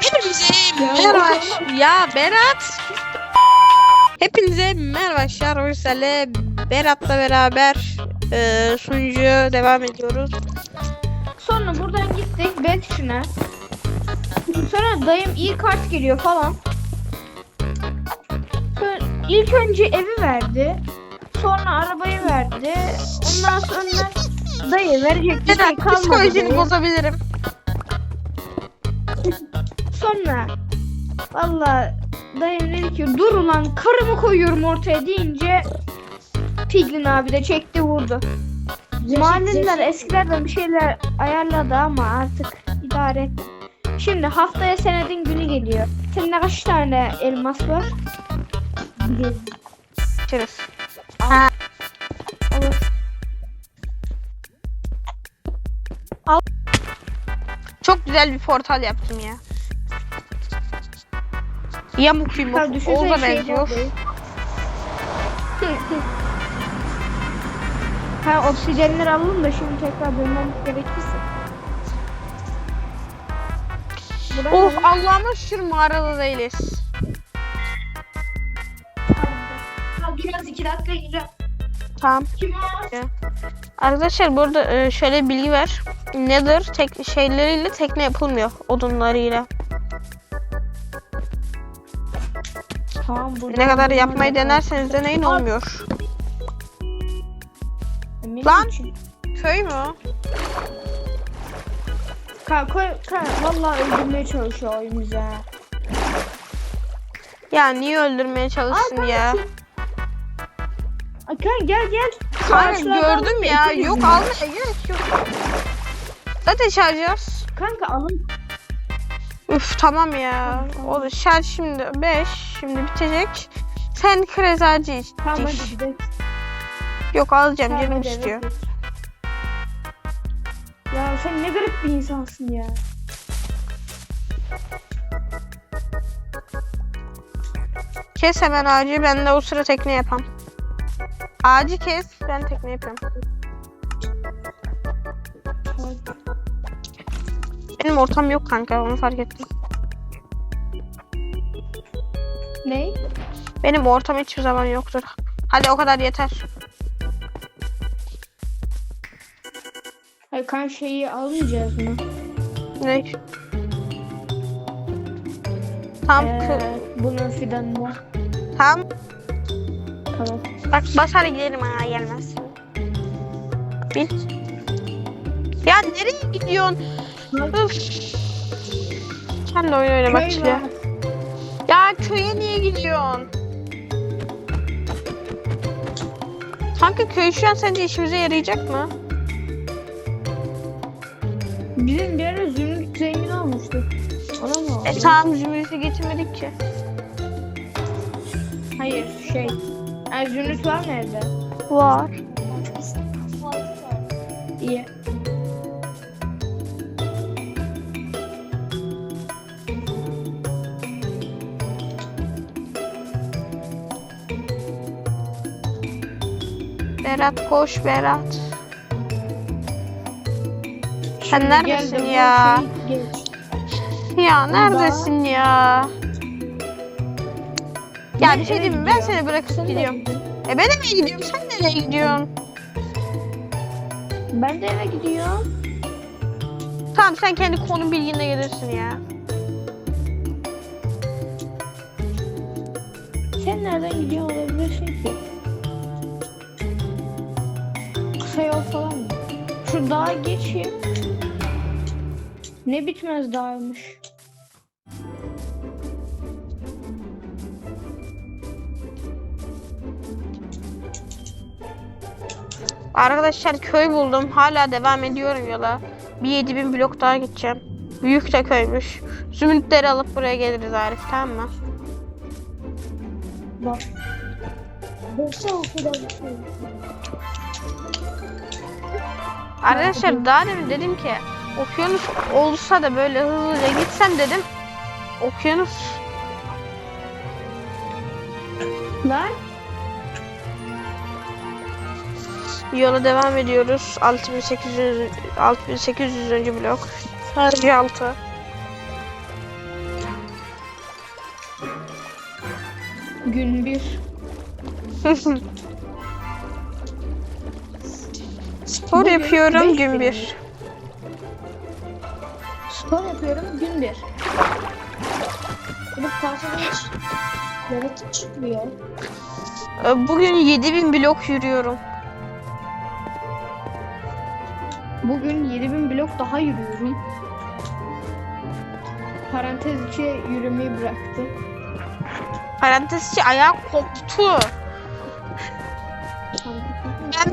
Hepinize merhaba. Ya Berat. Hepinize merhaba arkadaşlar. Oysal'le Berat'la beraber e, sunucuya devam ediyoruz. Sonra buradan gittik B tuşuna. Sonra dayım iyi kart geliyor falan. Sonra ilk önce evi verdi. Sonra arabayı verdi. Ondan sonra dayı verecek bir şey kalmadı. psikolojini bozabilirim. Sonra valla dayım dedi ki dur ulan karımı koyuyorum ortaya deyince Piglin abi de çekti vurdu. Mahalleler eskilerden bir şeyler ayarladı ama artık idare et. Şimdi haftaya senedin günü geliyor. Senin kaç tane elmas var? Çerez. Olur. Çok güzel bir portal yaptım ya. Yamuk Ha, yumuk. Oğuz'a şey benziyor. ha oksijenleri alalım da şimdi tekrar dönmemiz gerekirse. Buraya Of Allah'ıma şükür mağarada değiliz. Kal biraz iki dakika gireceğim. Tamam. Arkadaşlar burada e, şöyle bilgi var. Nether tek şeyleriyle tekne yapılmıyor odunlarıyla. Tamam burada. Ne kadar yapmayı denerseniz deneyin olmuyor. Lan! Köy mü? Ka koy ka vallahi öldürmeye çalışıyor oyun bize. Ya niye öldürmeye çalışsın ya? Kan gel gel. Kanka ağaçlardan gördüm ya. Yok mi? almaya gerek yok. Zaten şarjız. Kanka alın. Üf tamam ya. O da şarj şimdi 5. Şimdi bitecek. Sen krezacı iç. Tamam hadi gidelim. Yok alacağım Tamam, canım istiyor. evet. Ya sen ne garip bir insansın ya. Kes hemen ağacı ben de o sıra tekne yapam. Ağacı kes ben tekne yapıyorum. Benim ortam yok kanka onu fark ettim. Ne? Benim ortam hiçbir zaman yoktur. Hadi o kadar yeter. Hayır kan şeyi almayacağız mı? Ne? Tam Ee, bunun fidanını. tam Tamam. bak basar gidelim ha gelmez. Bil. Ya nereye gidiyorsun? Sen de oyun oynamak istiyor. var. Ya köye niye gidiyorsun? Kanka köy şu an sence işimize yarayacak mı? Bizim bir ara zümrüt zengin olmuştu. Ona mı oldu? E tamam zümrütü getirmedik ki. Hayır şey. Yani zümrüt var mı evde? Var. İyi. Berat koş Berat. Sen Şimdi neredesin gel de bu ya? Ya neredesin ya? Ya bir şey diyeyim mi? Ben seni bırakıp de gidiyorum. E ben eve gidiyorum. Sen nereye gidiyorsun? Ben de eve gidiyorum. Tamam sen kendi konu bilginle gelirsin ya. Sen nereden gidiyor olabilirsin ki? Kısa yol falan mı? Şu dağa geçeyim. Ne bitmez dağmış. Arkadaşlar köy buldum. Hala devam ediyorum yola. Bir 7000 blok daha gideceğim. Büyük de köymüş. Zümrütleri alıp buraya geliriz Arif tamam mı? Bak. Arkadaşlar daha demin dedim ki okyanus olsa da böyle hızlıca gitsem dedim. Okyanus Lan Yola devam ediyoruz. 6800 6800. önce blok. Sadece 6. Gün 1. Spor Bugün yapıyorum gün bir. Spor yapıyorum gün bir. Bunu parçada hiç çıkmıyor. Ee, Bugün 7000 blok yürüyorum. Bugün 7000 blok daha yürüyorum. Parantez içi yürümeyi bıraktım. Parantez içi ayağı koptu.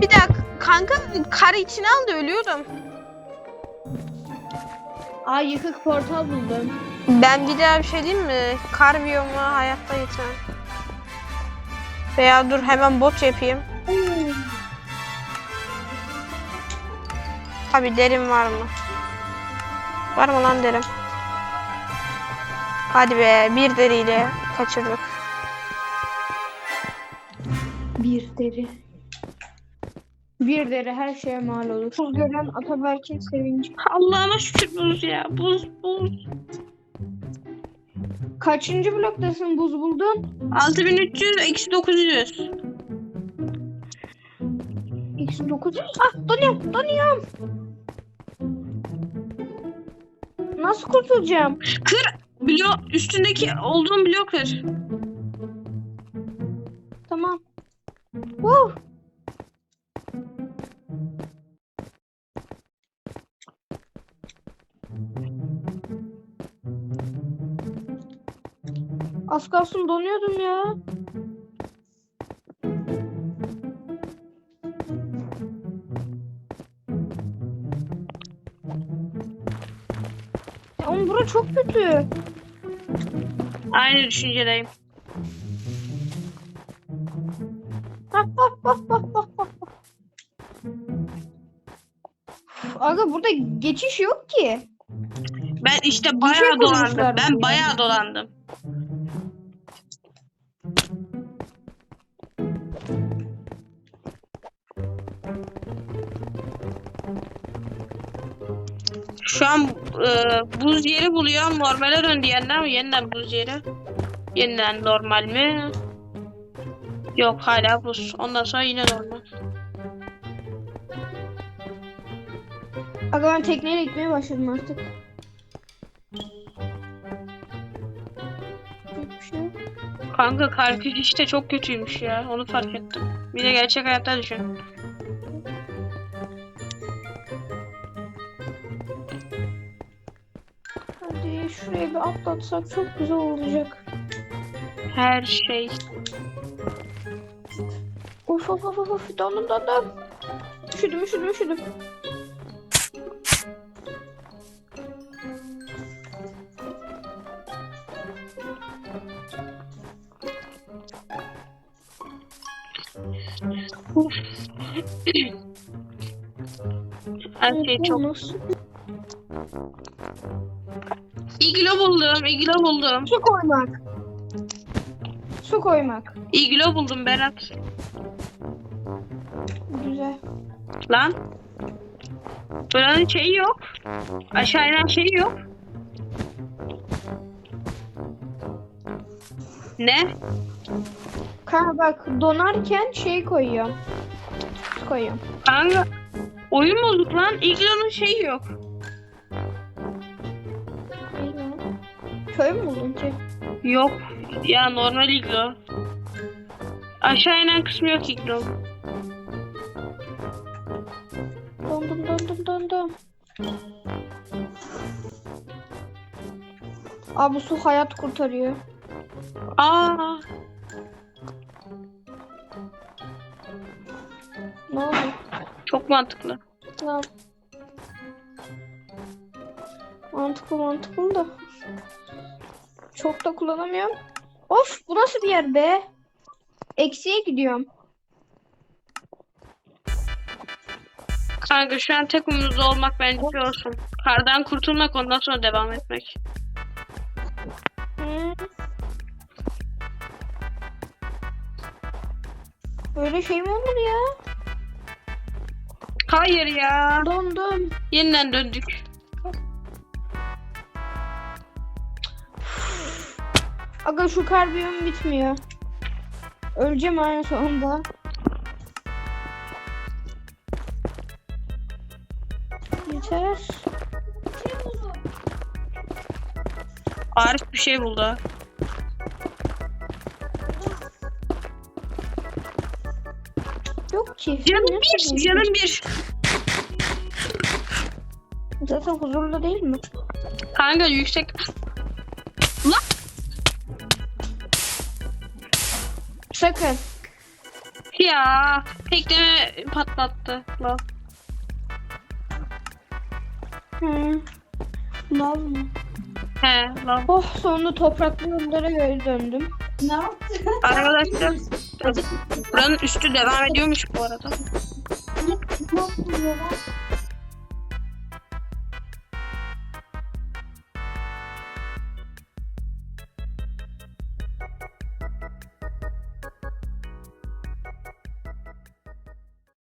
Bir daha kanka kar içine aldı ölüyordum. Aa yıkık portal buldum. Ben bir daha bir şey diyeyim mi? Kar biyomu hayatta gitmem. Veya dur hemen bot yapayım. Abi derim var mı? Var mı lan derim? Hadi be bir deriyle kaçırdık. Bir deri. Bir deri her şeye mal olur. Buz gören Ataberk'in sevinci. Allah'ıma şükür buz ya. Buz buz. Kaçıncı bloktasın buz buldun? 6300 eksi 900. X 9. Ah donuyorum donuyorum. Nasıl kurtulacağım? Kır blok üstündeki olduğum blok kır. Tamam. Woo. Az kalsın donuyordum ya. Ya Oğlum bura çok kötü. Aynı düşüncedeyim. Hah, hah. Üf, Aga burada geçiş yok ki. Ben işte bayağı dolandım. Ben bayağı dolandım. Şu an e, buz yeri buluyorum. Normale döndü yeniden mi? Yeniden buz yeri. Yeniden normal mi? Yok hala buz. Ondan sonra yine normal. Aga ben tekneyle gitmeye başladım artık. Şey. Kanka kalkış işte çok kötüymüş ya. Onu fark ettim. Bir de gerçek hayatta düşün. Bir atlatsak çok güzel olacak. Her şey. Of of of of, of dondum dondum. Üşüdüm üşüdüm üşüdüm. Her şey çok. Nasıl? İglo buldum. İglo buldum. Su koymak. Su koymak. İglo buldum Berat. Güzel. Lan. Buranın şeyi yok. Aşağı inen şeyi yok. Ne? Kanka bak donarken şey koyuyorum. Su koyuyorum. Kanka. Oyun bozuk lan. İglo'nun şeyi yok. Köy mü buldun ki? Yok. Ya normal iglo. Aşağı inen kısmı yok iglo. Dondum dondum dondum. Abi bu su hayat kurtarıyor. Aa. Ne oldu? Çok mantıklı. Yap- Mantıklı mantıklı da. Çok da kullanamıyorum. Of bu nasıl bir yer be? Eksiye gidiyorum. Kanka şu an tek umudumuz olmak bence şey olsun. Kardan kurtulmak ondan sonra devam etmek. Böyle şey mi olur ya? Hayır ya. Dondum. Yeniden döndük. Aga şu karbiyom bitmiyor. Öleceğim aynı sonunda. Yeter. Arif bir şey buldu. Yok ki. Canım bir, canım bir. Zaten huzurlu değil mi? Kanka yüksek. Sakın. ya. Tekleme patlattı. Lan. Hı. Lav mı? He lan. Oh sonunda topraklı yollara geri döndüm. Ne yaptın? Arkadaşlar buranın üstü devam ediyormuş bu arada. Ne yaptın ya?